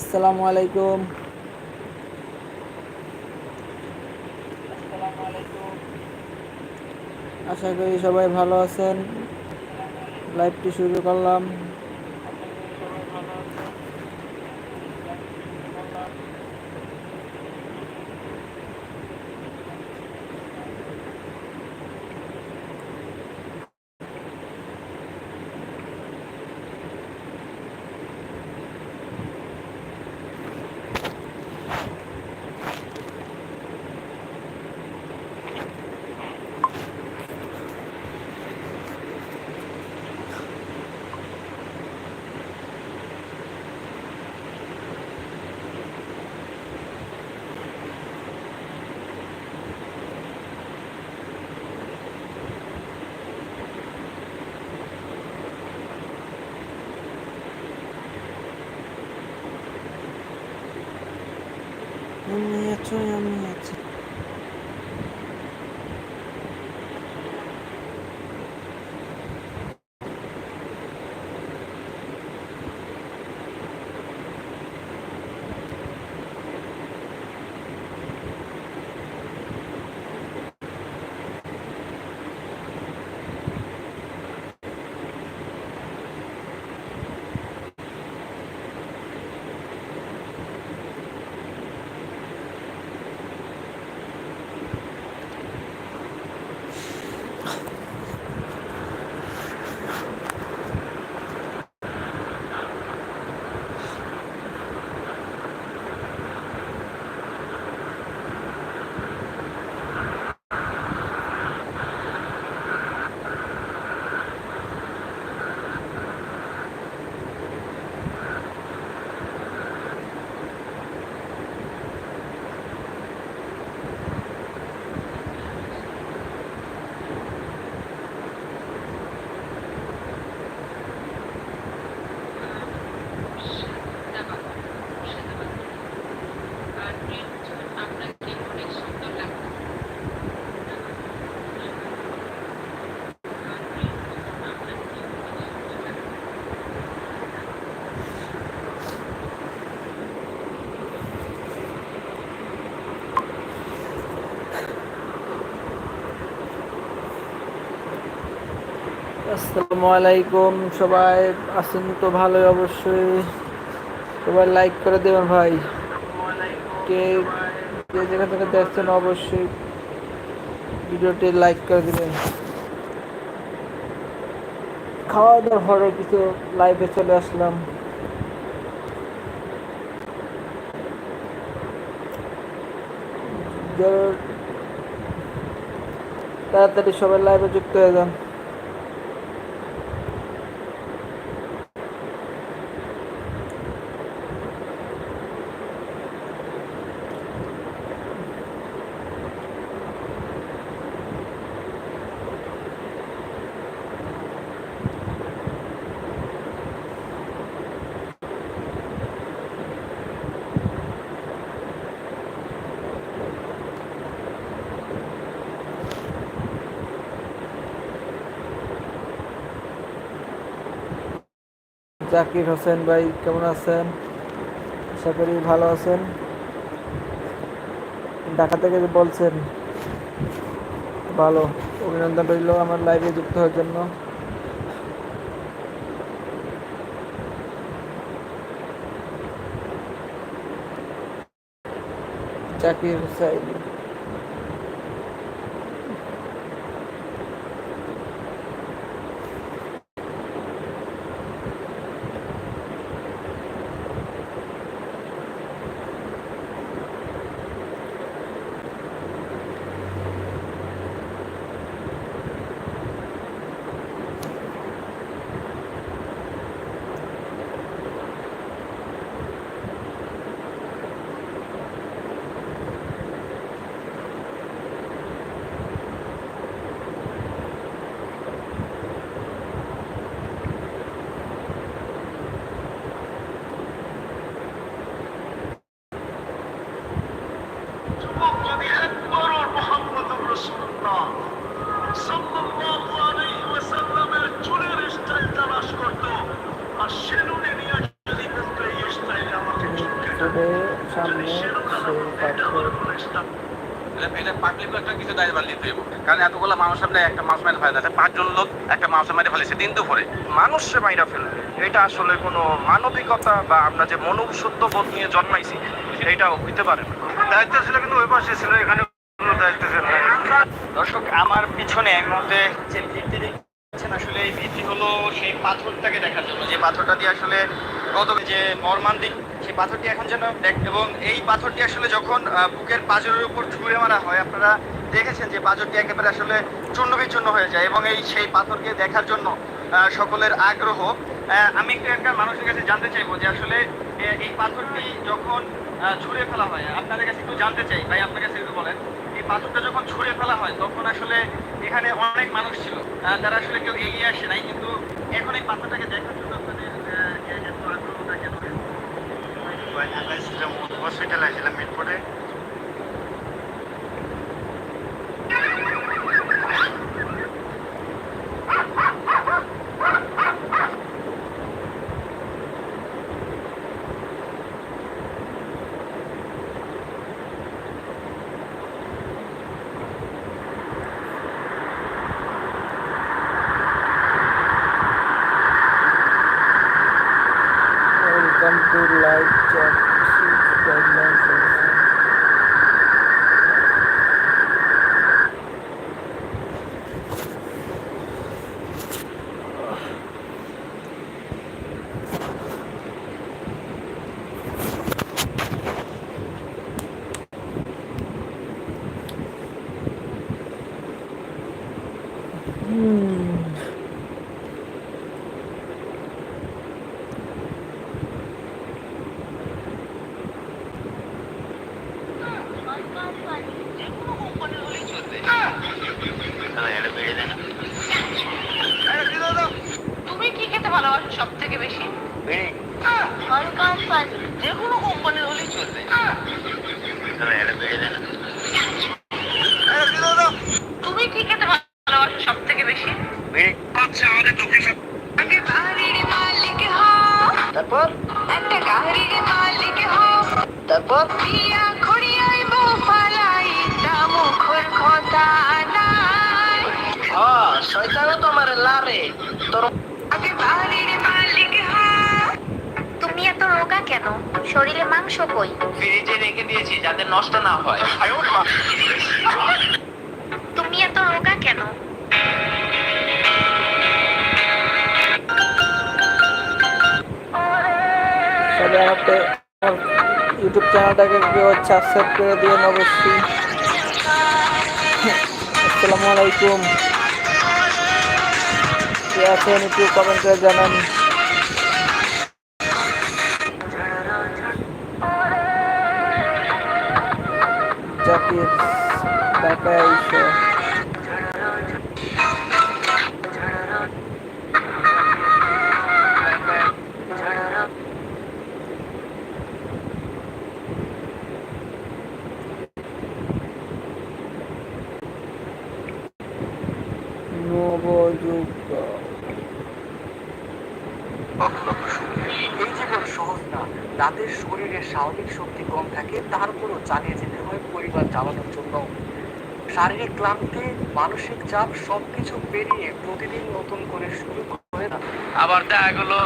আসসালামু আলাইকুম। আশা করি সবাই ভালো আছেন। লাইভটি শুরু করলাম। আমি আছো আমি আসসালামু আলাইকুম সবাই আছেন তো ভালোই অবশ্যই। সবাই লাইক করে দেবেন ভাই। কে যে যেখান থেকে দেখছেন অবশ্যই ভিডিওটি লাইক করে দিবেন। খাওয়া দাওয়ার পরে কিছু লাইভে চলে আসলাম। তাড়াতাড়ি সবাই লাইভে যুক্ত হয়ে যান। জাকির হোসেন ভাই, কেমন আছেন? আশা করি ভালো আছেন। ঢাকা থেকে বলছেন, ভালো। অভিনন্দন রইল আমার লাইভে যুক্ত হওয়ার জন্য। জাকির হোসেন। কারণ এতগুলো মানুষের সামনে একটা মানুষ মাইরে ফেলে না পাঁচজন লোক একটা মানুষ মাইরে ফেলেছে দিন দুপুরে। মানুষে মাইরা ফেলবে এটা আসলে কোনো মানবিকতা বা আমরা যে মনুষ্যত্ব বোধ নিয়ে জন্মাইছি এইটাও হইতে পারে দায়িত্ব ছিল কিন্তু ওই পাশে ছিল এখানে কোনো দায়িত্ব ছিল না। দর্শক আমার পিছনে এই মুহূর্তে যে ভিত্তি দেখছেন আসলে এই ভিত্তি হলো সেই পাথরটাকে দেখার জন্য। যে পাথরটা দিয়ে আসলে কত যে মর্মান্তিক সেই পাথরটি এখন যেন এবং এই পাথরটি আসলে যখন বুকের পাঁজরের উপর ছুঁড়ে মারা হয়, আপনারা দেখেছেন যে পাথরটি একেবারে আসলে চূর্ণ বিচূর্ণ হয়ে যায়, এবং এই সেই পাথরকে দেখার জন্য সকলের আগ্রহ। আমি একটু একটা মানুষের কাছে জানতে চাইব যে আসলে এই পাথরটি যখন ছুঁড়ে ফেলা হয়, আপনাদের কাছে একটু জানতে চাই, ভাই আপনার কাছে একটু বলেন। এই পাথরটা যখন ছুঁড়ে ফেলা হয়, তখন আসলে এখানে অনেক মানুষ ছিল তারা আসলে কেউ এগিয়ে আসে নাই কিন্তু এখন এই পাথরটাকে দেখার জন্য আপনাদের আহ, এ- এত আগ্রহটা কেন হসপিটালে ছিলাম মিরপুরে ওয়েলকাম টু লাইভ চ্যাট তুমি কি খেতে ভালোবাসো সব থেকে বেশি যে কোনো কোম্পানির হলেই চলবে তুমি কি খেতে ভালোবাসো সব থেকে বেশি আচ্ছা আমাদের দক্ষিণ আগে বাড়ির মালিক হও তারপর? একটা গাড়ির মালিক হও তারপর? বিয়া করিয়াই বউ ফালাই তা মুখর কথা নাই শয়তানও তোমার লারে তোর আগে বাড়ির মালিক হও তুমি এত রোগা কেন? শরীরে মাংস কই? ফ্রিজে রেখে দিয়েছি যাতে নষ্ট না হয়। তুমি এত রোগা কেন? আমাকে ইউটিউব চ্যানেলটাকে কেউ সাবস্ক্রাইব করে দিন অবশ্যই। আসসালামু আলাইকুম। কে আছেন একটু কমেন্ট করে জানান। জাকির, ঢাকায় নবযুগ। এই জীবন সহজ না। যাদের শরীরে স্বাভাবিক শক্তি কম থাকে তারপরও চালিয়ে যেতে হয় পরিবার চালানোর জন্য। শারীরিক ক্লান্তি মানসিক চাপ সবকিছু পেরিয়ে প্রতিদিন নতুন করে শুরু করে না। আবার দেখা গেলো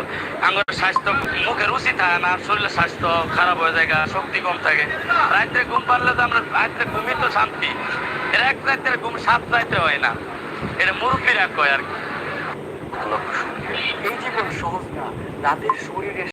আমার স্বাস্থ্য মুখে রুচি থাকে না শরীরের স্বাস্থ্য খারাপ হয়ে যায় শক্তি কম থাকে। রাত্রে ঘুম পারলে তো আমরা রাত্রে ঘুমই তো শান্তি। এর এক রাত্রে ঘুম সাত রাইতে হয় না। এটা মুরব্বীরা কয় আর কি? এই জীবন সহজ না। তাদের শরীরে